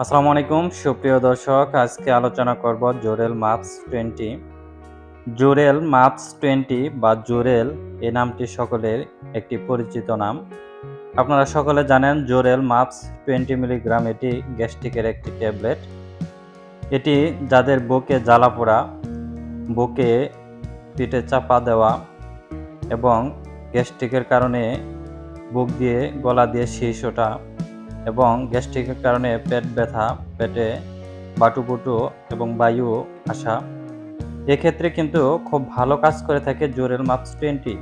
আসসালামু আলাইকুম, সুপ্রিয় দর্শক। আজকে আলোচনা করব জোরেল মাপস টোয়েন্টি। জোরেল মাপস টোয়েন্টি বা জোরেল এই নামটি সকলের একটি পরিচিত নাম। আপনারা সকলে জানেন জোরেল মাপস টোয়েন্টি মিলিগ্রাম, এটি গ্যাস্ট্রিকের একটি ট্যাবলেট। এটি যাদের বুকে জ্বালা পোড়া, বুকে পিঠে চাপা দেওয়া এবং গ্যাস্ট্রিকের কারণে বুক দিয়ে, গলা দিয়ে ওঠা এবং গ্যাস্ট্রিকের কারণে পেট ব্যথা, পেটে বাটুপুটু এবং বায়ু আসা। এক্ষেত্রে কিন্তু খুব ভালো কাজ করে থাকে জোরেল মাপস টোয়েন্টি।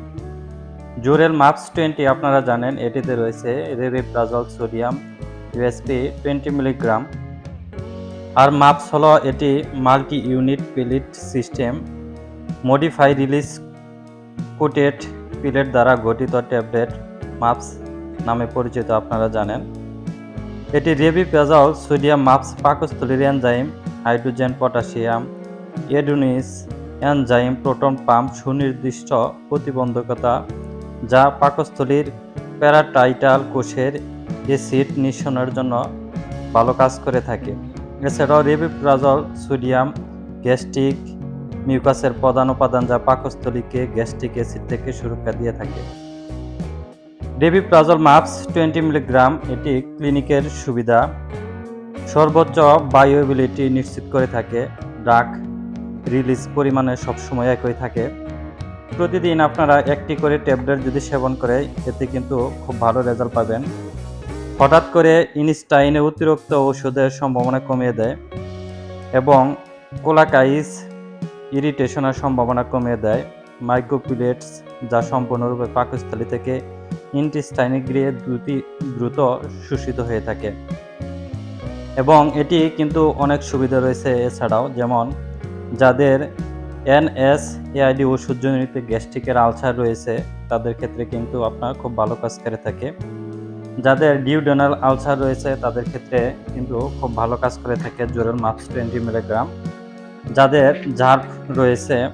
জোরেল মাপস টোয়েন্টি আপনারা জানেন, এটিতে রয়েছে rabeprazole sodium, USP twenty milligram. আর মাপস হলো এটি multi unit pellet system, modify release coated pellet দ্বারা গঠিত ট্যাবলেট, মাপস নামে পরিচিত আপনারা জানেন। এটি রেবি পেজাল সোডিয়াম মাপস পাকস্থলীর এনজাইম, হাইড্রোজেন, পটাশিয়াম, এডুনিস, এনজাইম, প্রোটন পাম্প, সুনির্দিষ্ট প্রতিবন্ধকতা, যা পাকস্থলীর প্যারাটাইটাল কোষের অ্যাসিড নিঃসরণের জন্য ভালো কাজ করে থাকে। এছাড়াও রেবিপ্রাজল, সোডিয়াম, গ্যাস্ট্রিক মিউকাসের প্রধান উপাদান যা পাকস্থলীকে গ্যাস্ট্রিক অ্যাসিড থেকে সুরক্ষা দিয়ে থাকে। ডেবিপ্রাজল মাপস টোয়েন্টি মিলিগ্রাম এটি ক্লিনিকের সুবিধা। সর্বোচ্চ বায়োবিলিটি নিশ্চিত করে থাকে। ড্রাগ রিলিজ পরিমাণে সবসময় একই থাকে। প্রতিদিন আপনারা একটি করে ট্যাবলেট যদি সেবন করে, এতে কিন্তু খুব ভালো রেজাল্ট পাবেন। হঠাৎ করে ইনস্টাইনে অতিরিক্ত ওষুধের সম্ভাবনা কমিয়ে দেয় এবং কোলাকাইস ইরিটেশনের সম্ভাবনা কমিয়ে দেয়। মাইক্রোপিলেটস যা সম্পূর্ণরূপে পাকস্থলী থেকে ইন্টেস্টাইনে গিয়ে দ্রুতি দ্রুত শোষিত হয়ে থাকে। এবং এটি কিন্তু অনেক সুবিধা রয়েছে এছাড়াও, যেমন যাদের এনএস এআইডি ওষুধজনিত গ্যাস্ট্রিকের আলসার রয়েছে, তাদের ক্ষেত্রে কিন্তু আপনার খুব ভালো কাজ করে থাকে। যাদের ডিউডোনাল আলসার রয়েছে, তাদের ক্ষেত্রে কিন্তু খুব ভালো কাজ করে থাকে, জোরেল মাপস টোয়েন্টি মিলিগ্রাম। যাদের জার্ভ রয়েছে,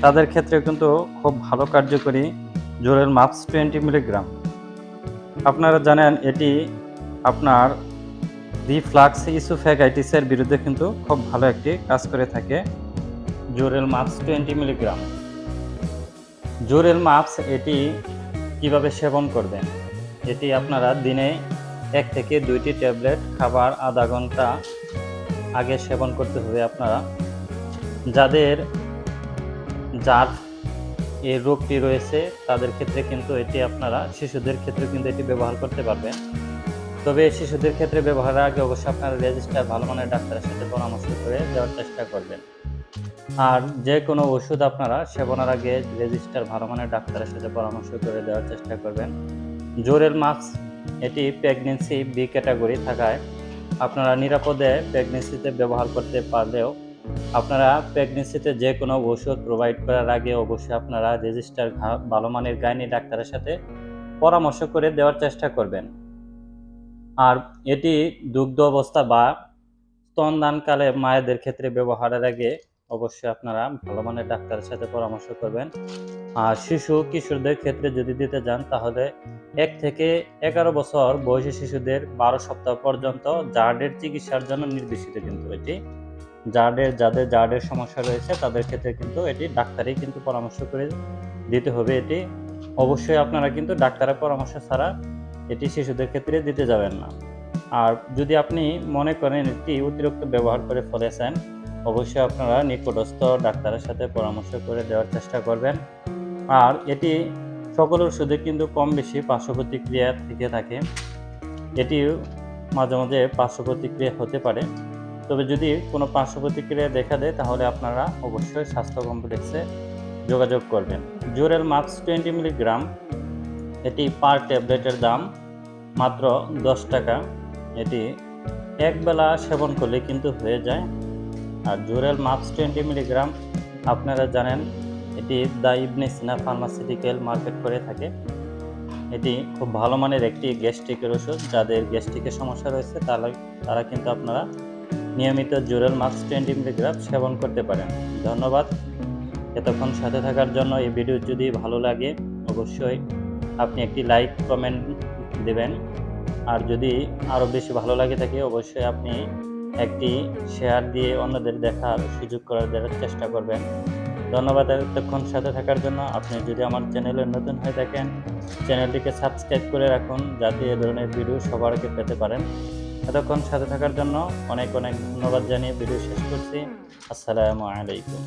তাদের ক্ষেত্রে কিন্তু খুব ভালো কার্যকরী জোরেল মাপস টোয়েন্টি মিলিগ্রাম। আপনারা জানেন এটি আপনার রিফ্লাক্স ইসোফ্যাগাইটিসের বিরুদ্ধে কিন্তু খুব ভালো একটি কাজ করে থাকে। জোরেল মাপস টোয়েন্টি মিলিগ্রাম। জোরেল মাপস এটি কীভাবে সেবন করবেন এটি আপনারা দিনে এক থেকে দুইটি ট্যাবলেট খাবার আধা ঘণ্টা আগে সেবন করতে হবে আপনারা। যাদের যার এই রোগটি রয়েছে, তাদের ক্ষেত্রে কিন্তু এটি আপনারা শিশুদের ক্ষেত্রে কিন্তু এটি ব্যবহার করতে পারবেন। তবে শিশুদের ক্ষেত্রে ব্যবহারের আগে অবশ্যই আপনারা রেজিস্টার ভালো মানের ডাক্তারের সাথে পরামর্শ করে দেওয়ার চেষ্টা করবেন। আর যে কোনো ওষুধ আপনারা সেবনের আগে রেজিস্টার ভালো মানের ডাক্তারের সাথে পরামর্শ করে দেওয়ার চেষ্টা করবেন। জোরেল মাস্ক, এটি প্রেগনেন্সি বি ক্যাটাগরি থাকায় আপনারা নিরাপদে প্রেগনেন্সিতে ব্যবহার করতে পারলেও আপনারা প্রেগনেন্সিতে যে কোনো ওষুধ প্রোভাইড করার আগে অবশ্যই আপনারা রেজিস্টার ভালো মানের গাইনি ডাক্তারের সাথে পরামর্শ করে দেওয়ার চেষ্টা করবেন। আর এটি দুগ্ধ অবস্থা বা স্তনদানকালে মায়েদের ক্ষেত্রে ব্যবহারের আগে অবশ্যই আপনারা ভালো মানের ডাক্তারের সাথে পরামর্শ করবেন। আর শিশু কিশোরদের ক্ষেত্রে যদি দিতে যান, তাহলে এক থেকে এগারো বছর বয়সী শিশুদের বারো সপ্তাহ পর্যন্ত জার্ডের চিকিৎসার জন্য নির্দেশিত কিন্তু এটি। জার্ডের যাদের জার্ডের সমস্যা রয়েছে তাদের ক্ষেত্রে কিন্তু এটি ডাক্তারই কিন্তু পরামর্শ করে দিতে হবে এটি। অবশ্যই আপনারা কিন্তু ডাক্তারের পরামর্শ ছাড়া এটি শিশুদের ক্ষেত্রে দিতে যাবেন না। আর যদি আপনি মনে করেন এটি অতিরিক্ত ব্যবহার করে ফেলেছেন, অবশ্যই আপনারা নিকটস্থ ডাক্তারের সাথে পরামর্শ করে দেওয়ার চেষ্টা করবেন। আর এটি সকল ওষুধে কিন্তু কম বেশি পার্শ্ব প্রতিক্রিয়া থেকে থাকে। এটি মাঝে মাঝে পার্শ্ব প্রতিক্রিয়া হতে পারে। তবে যদি কোনো পার্শ্ব প্রতিক্রিয়া দেখা দেয়, তাহলে আপনারা অবশ্যই স্বাস্থ্য কমপ্লেক্সে যোগাযোগ করবেন। জোরেল মার্কস টোয়েন্টি মিলিগ্রাম, এটি পার ট্যাবলেটের দাম মাত্র দশ টাকা। এটি একবেলা সেবন করলে কিন্তু হয়ে যায়। আর জোরেল মার্কস টোয়েন্টি মিলিগ্রাম, আপনারা জানেন, এটি the Ibn Sina pharmaceutical market করে থাকে। এটি খুব ভালো মানের একটি গ্যাস্ট্রিকের ওষুধ। যাদের গ্যাস্ট্রিকের সমস্যা রয়েছে, তারা তারা কিন্তু আপনারা নিয়মিত জোরেল মার্কস টোয়েন্টি মিলিগ্রাম সেবন করতে পারেন। ধন্যবাদ। এতক্ষণ সাথে থাকার জন্য এই ভিডিও যদি ভালো লাগে, অবশ্যই আপনি একটি লাইক, কমেন্ট দেবেন। আর যদি আরও বেশি ভালো লাগে থাকে, অবশ্যই আপনি একটি শেয়ার দিয়ে অন্যদের দেখার সুযোগ করে দেওয়ার চেষ্টা করবেন। ধন্যবাদ এতক্ষণ সাথে থাকার জন্য। আপনি যদি আমার চ্যানেলে নতুন হয়ে থাকেন, চ্যানেলটিকে সাবস্ক্রাইব করে রাখুন, যাতে এ ধরনের ভিডিও সবার আগে পেতে পারেন। এতক্ষণ সাথে থাকার জন্য অনেক অনেক ধন্যবাদ জানিয়ে ভিডিও শেষ করছি। আসসালামু আলাইকুম।